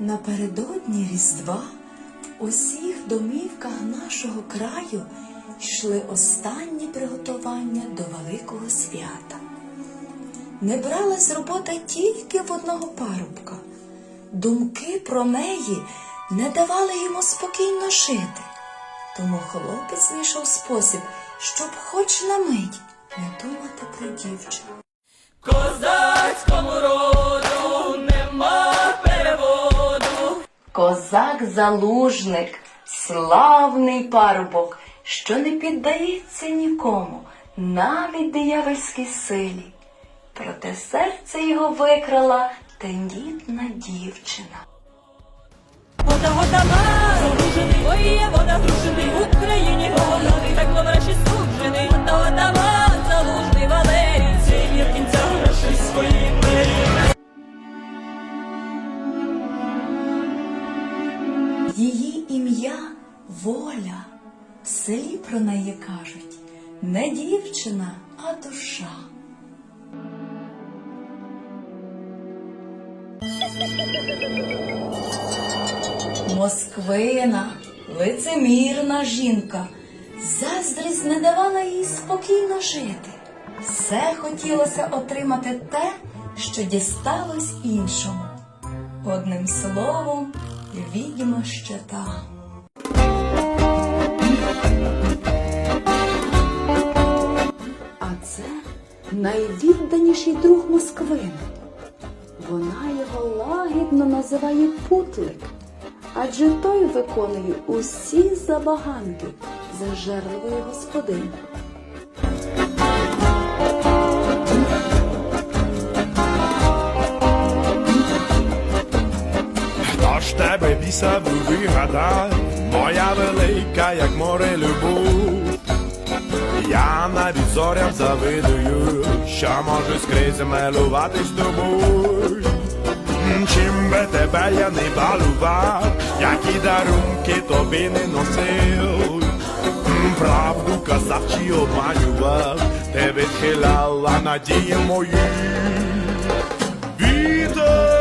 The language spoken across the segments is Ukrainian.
Напередодні Різдва в усіх домівках нашого краю йшли останні приготування до Великого свята. Не бралась робота тільки в одного парубка. Думки про неї не давали йому спокійно жити. Тому хлопець знайшов спосіб, щоб хоч на мить не думати про дівчину. Козацькому роду переводу. Козак-залужник, славний парубок, що не піддається нікому, навіть диявольській силі. Проте серце його викрала тендітна дівчина. Її ім'я воля. В селі про неї кажуть не дівчина, а душа. Москвина, лицемірна жінка, заздрість не давала їй спокійно жити. Все хотілося отримати те, що дісталось іншому. Одним словом, відьма щита. А це найвідданіший друг Москвини. Вона його лагідно називає путлик, адже той виконує усі забаганки зажерливої господині. Ж тебе бісав моя велика, як море любов. Я навіть зорям завидую, що можу скрізь милуватись тобою. Чим би тебе я не балував, які дарунки тобі не носив. Правду казав чи обманював, ти відхиляла надії мої. Вітер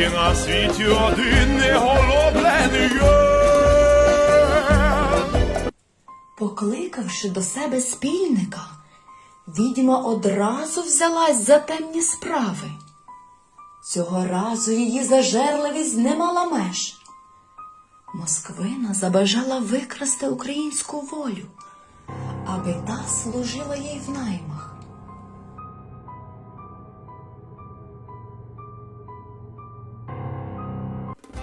тільки на світі один неголоблений. Покликавши до себе спільника, відьма одразу взялась за темні справи. Цього разу її зажерливість не мала меж. Москвина забажала викрасти українську волю, аби та служила їй в наймах.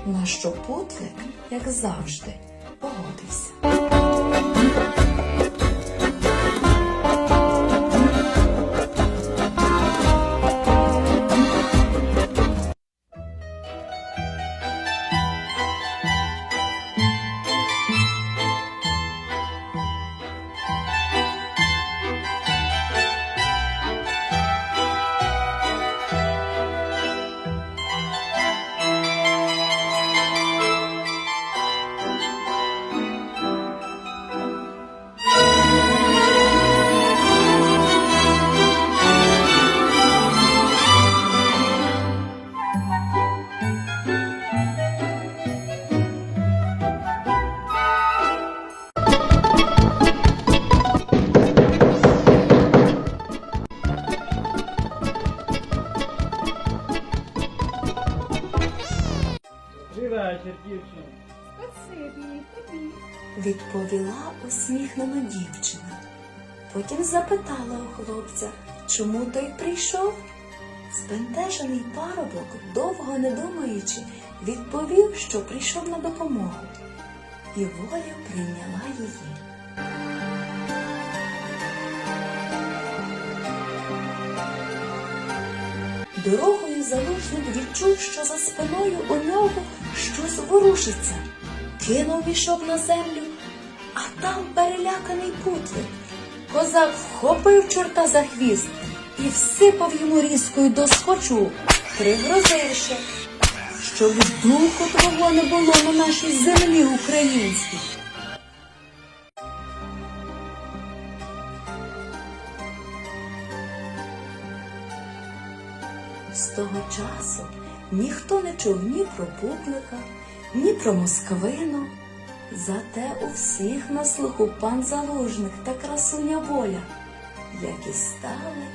На що путлик, як завжди, погодився. Вечір. Спасибі, тобі. відповіла усміхнена дівчина. Потім запитала у хлопця, чому той прийшов. Збентежений парубок, довго не думаючи, відповів, що прийшов на допомогу, і воля прийняла її. Дорогою залужник відчув, що за спиною у нього щось ворушиться. Кинув мішок на землю, а там переляканий путлик. Козак вхопив чорта за хвіст і всипав йому різкою доскочу, пригрозивши, щоб духу твого не було на нашій землі українській. З того часу ніхто не чув ні про Пуклика, ні про Москвину. Зате у всіх на слуху пан Залужник та красуня воля, які стали